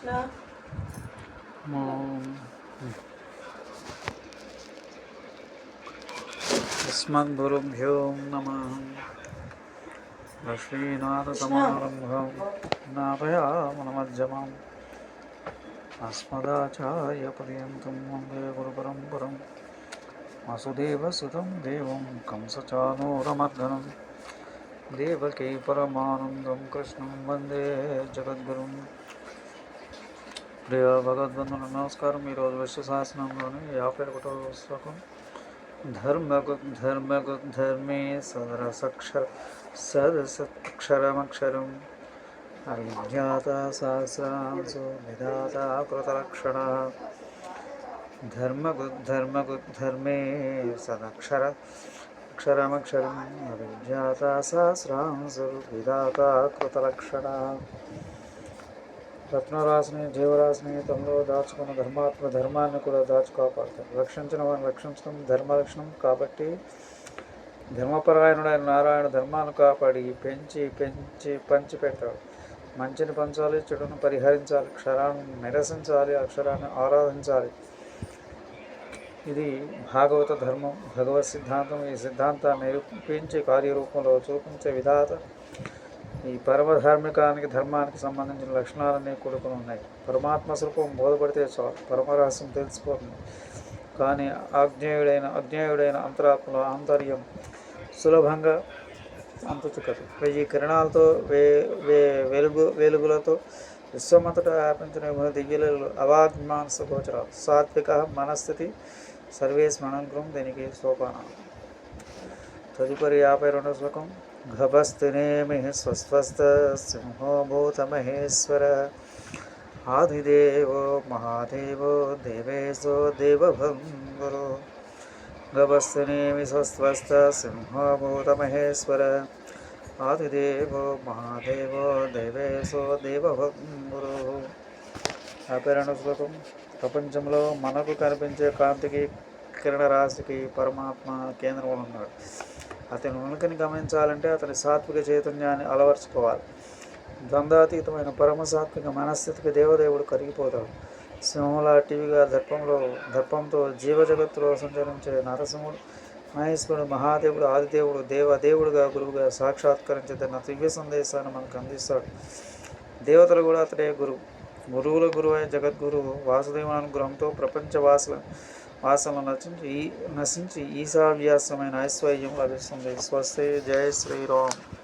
No. अस्मद्गुरुभ्यो नमः। श्रीनाथसमारम्भं ज्ञापयामनमध्यमाम् अस्मदाचार्यपर्यन्तं वंदे गुरुपरम्परं। वासुदेवसुतं देवं कंसचानोरमर्दनं। देवकी कृष्णं वंदे जगद्गुरुम्। ప్రియ భగవద్బంధువులు నమస్కారం ఈరోజు విశ్వశాసనంలోని యాభై ఒకటో శ్లోకం ధర్మగుద్ ధర్మగుద్ ధర్మే సదరసక్షర సదసక్షరమక్షరం అవిజ్ఞాత సహస్రాంశో విధాత కృతలక్షణ ధర్మగుద్ ధర్మగుద్ ధర్మే సదక్షర అక్షరమక్షరం అవిజ్ఞాత సహస్రాంశో విధాత కృతలక్షణ రత్నరాశిని జీవరాశిని తమలో దాచుకున్న ధర్మాత్మ ధర్మాన్ని కూడా దాచి కాపాడుతాడు రక్షించిన వారిని రక్షించడం ధర్మరక్షణం కాబట్టి ధర్మపరాయణుడైన నారాయణ ధర్మాన్ని కాపాడి పెంచి పెంచి పంచి పెడతాడు. మంచిని పంచాలి చెడును పరిహరించాలి క్షరాన్ని నిరసించాలి అక్షరాన్ని ఆరాధించాలి. ఇది భాగవత ధర్మం. భగవత్ సిద్ధాంతం ఈ సిద్ధాంతాన్ని నిరూపించి కార్యరూపంలో చూపించే విధాత ఈ పరమధార్మికానికి ధర్మానికి సంబంధించిన లక్షణాలన్నీ కూడుకుని ఉన్నాయి. పరమాత్మ స్వరూపం బోధపడితే చాలు. పరమరహస్యం తెలిసిపోతుంది. కానీ ఆజ్ఞేయుడైన అజ్ఞేయుడైన అంతరాత్మలో ఆంతర్యం సులభంగా అంతుచుకదు వెయ్యి కిరణాలతో వే వే వెలుగు వెలుగులతో విశ్వమంతటా వ్యాపించిన దివ్యలు అవాగ్మానస గోచరాలు. సాత్విక మనస్థితి సర్వే స్మరణం దీనికి సోపానం. తదుపరి యాభై రెండో శ్లోకం. గభస్తునేమి స్వస్వస్త సింహో భూతమహేశ్వర. ఆదిదేవో మహాదేవో దేవేశో దేవభంగురు. గభస్తునేమి స్వస్వస్త సింహో భూతమహేశ్వర. ఆదిదేవో మహాదేవో దేవేశో దేవభంగురు. యాభై రెండు శ్లోకం. ప్రపంచంలో మనకు కనిపించే కాంతికి కిరణ రాశికి పరమాత్మ కేంద్రంలో ఉన్నాడు. అతని ఉనికిని గమనించాలంటే అతని సాత్విక చైతన్యాన్ని అలవర్చుకోవాలి. ద్వంద్వాతీతమైన పరమసాత్విక మనస్థితికి దేవదేవుడు కరిగిపోతాడు. సింహంలా టీవీగా దర్పంలో దర్పంతో జీవజగత్తులో సంచరించే నరసింహుడు మహేశ్వరుడు మహాదేవుడు ఆదిదేవుడు దేవదేవుడుగా గురువుగా సాక్షాత్కరించి తన దివ్య సందేశాన్ని మనకు అందిస్తాడు. దేవతలు కూడా అతడే గురువు. గురువుల గురువు అయిన జగద్గురువు వాసుదేవానుగ్రహంతో ప్రపంచ వాసుల వాసనలు నచ్చించి ఈ నశించి ఈశావ్యాసమైన ఐశ్వర్యం లభిస్తుంది. స్వస్తి జయ శ్రీరామ్.